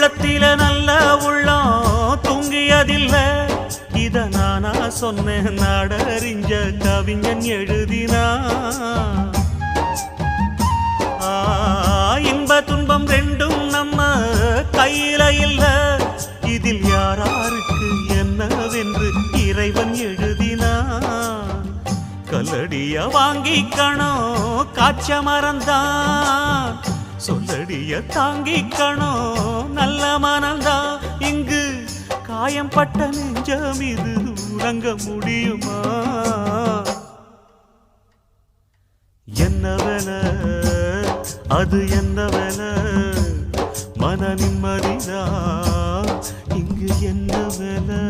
உள்ளத்தில நல்ல உள்ளம் தூங்கியதில்ல. இத நானா சொன்னேன் நாடறிஞ்ச கவிஞன் எழுதினா. இன்ப துன்பம் ரெண்டும் நம்ம கையில இல்ல. இதில் யாராருக்கு என்னவென்று இறைவன் எழுதினான் கல்லடிய வாங்கிக்கணும் காய்ச்ச மறந்தான். சொல்லடிய தாங்கிக்கணும் காயம் பட்ட நெஞ்சம் இது உறங்க முடியுமா? என்ன அது என்ன மன நிம்மதிதான் இங்கு என்ன வேலை?